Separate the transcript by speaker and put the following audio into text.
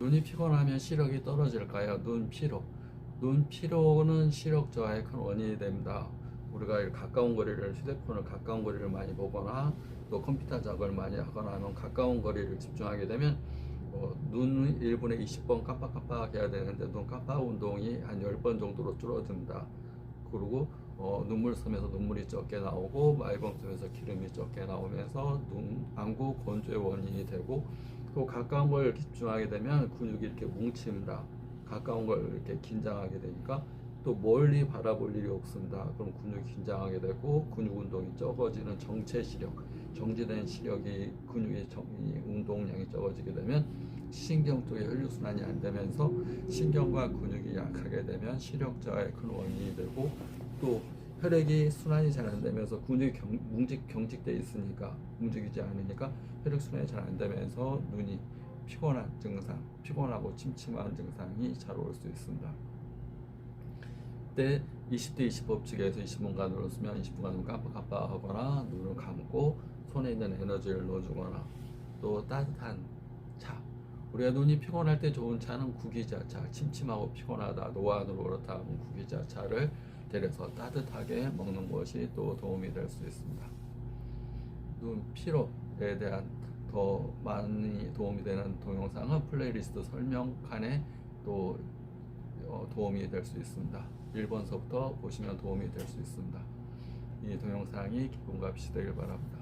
Speaker 1: 눈이 피곤하면 시력이 떨어질까요? 눈 피로. 눈 피로는 시력 저하의 큰 원인이 됩니다. 우리가 이 가까운 거리를 휴대폰을 가까운 거리를 많이 보거나 또 컴퓨터 작업을 많이 하거나 하면 가까운 거리를 집중하게 되면 어, 눈 1분에 20번 깜빡깜빡 해야 되는데 눈 깜빡 운동이 한 10번 정도로 줄어든다. 그리고 어, 눈물 섬에서 눈물이 적게 나오고 말광 섬에서 기름이 적게 나오면서 눈 안구 건조의 원인이 되고 또 가까운 걸 집중하게 되면 근육이 이렇게 뭉칩니다. 가까운 걸 이렇게 긴장하게 되니까 또 멀리 바라볼 일이 없습니다. 그럼 근육이 긴장하게 되고 근육 운동이 적어지는 정체 시력, 정지된 시력이 근육의 정, 이 운동량이 적어지게 되면 신경 쪽에 혈류 순환이 안 되면서 신경과 근육이 약하게 되면 시력 저하의 큰 원인이 되고 또 혈액이 순환이 잘 안 되면서 근육이 경, 뭉직 경직돼 있으니까 움직이지 않으니까 혈액 순환이 잘 안 되면서 눈이 피곤한 증상, 피곤하고 침침한 증상이 잘 올 수 있습니다. 때 20대 20 법칙에서 20분간으로 쓰면 20분간 깜빡깜빡하거나 눈을 감고 손에 있는 에너지를 넣어주거나 또 따뜻한 차 우리가 눈이 피곤할 때 좋은 차는 구기자차 침침하고 피곤하다 노안으로 그렇다 하면 구기자차를 데려서 따뜻하게 먹는 것이 또 도움이 될 수 있습니다. 눈 피로에 대한 더 많이 도움이 되는 동영상은 플레이리스트 설명칸에 또 어, 도움이 될 수 있습니다. 1번서부터 보시면 도움이 될 수 있습니다. 이 동영상이 기쁨과 빛이 되길 바랍니다.